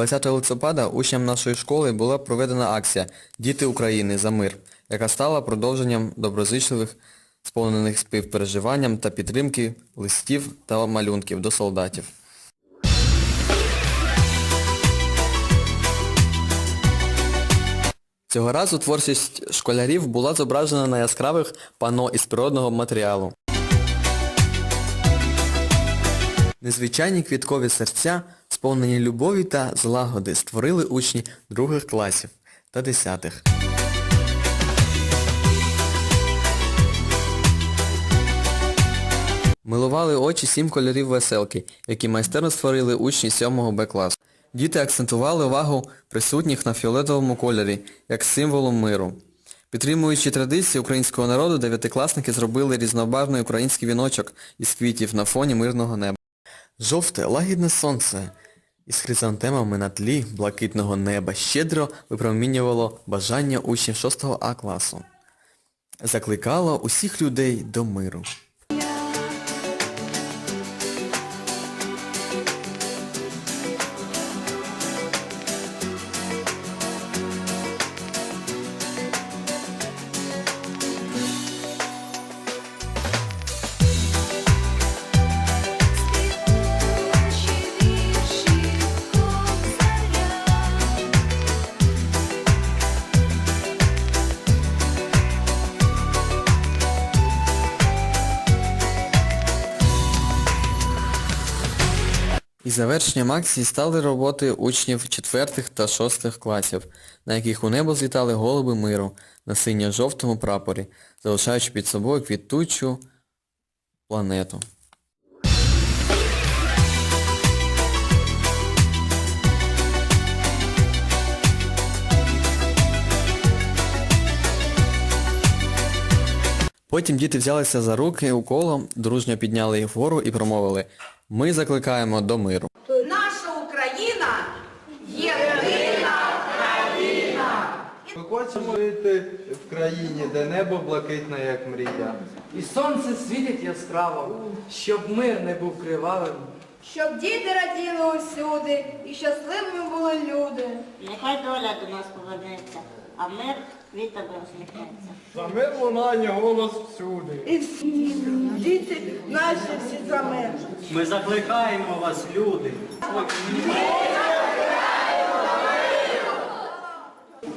20 листопада учням нашої школи була проведена акція Діти України за мир, яка стала продовженням доброзичливих, сповнених співпереживанням та підтримки листів та малюнків до солдатів. Цього разу творчість школярів була зображена на яскравих пано із природного матеріалу. Незвичайні квіткові серця, сповнені любові та злагоди, створили учні других класів та десятих. Милували очі сім кольорів веселки, які майстерно створили учні 7 Б класу. Діти акцентували увагу присутніх на фіолетовому кольорі, як символу миру. Підтримуючи традиції українського народу, дев'ятикласники зробили різнобарвний український віночок із квітів на фоні мирного неба. Жовте, лагідне сонце із хризантемами на тлі блакитного неба щедро випромінювало бажання учнів 6 А класу. Закликало усіх людей до миру. І завершенням акції стали роботи учнів 4 та 6 класів, на яких у небо злітали голуби миру на синьо-жовтому прапорі, залишаючи під собою квітучу планету. Потім діти взялися за руки у коло, дружньо підняли їх вгору і промовили «Ми закликаємо до миру». Наша Україна єдина країна. Ми хочемо жити в країні, де небо блакитне, як мрія. І сонце світить яскраво, щоб мир не був кривавим. Щоб діти раділи усюди і щасливими були люди. Нехай доля до нас повернеться, а мир від тебе усміхнеться. За мир лунає голос всюди. І всі діти наші всі за. Ми закликаємо вас, люди.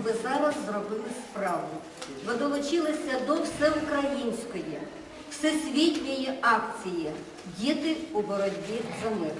Ви зараз зробили справу. Ви долучилися до всеукраїнської, всесвітньої акції Діти у боротьбі за мир.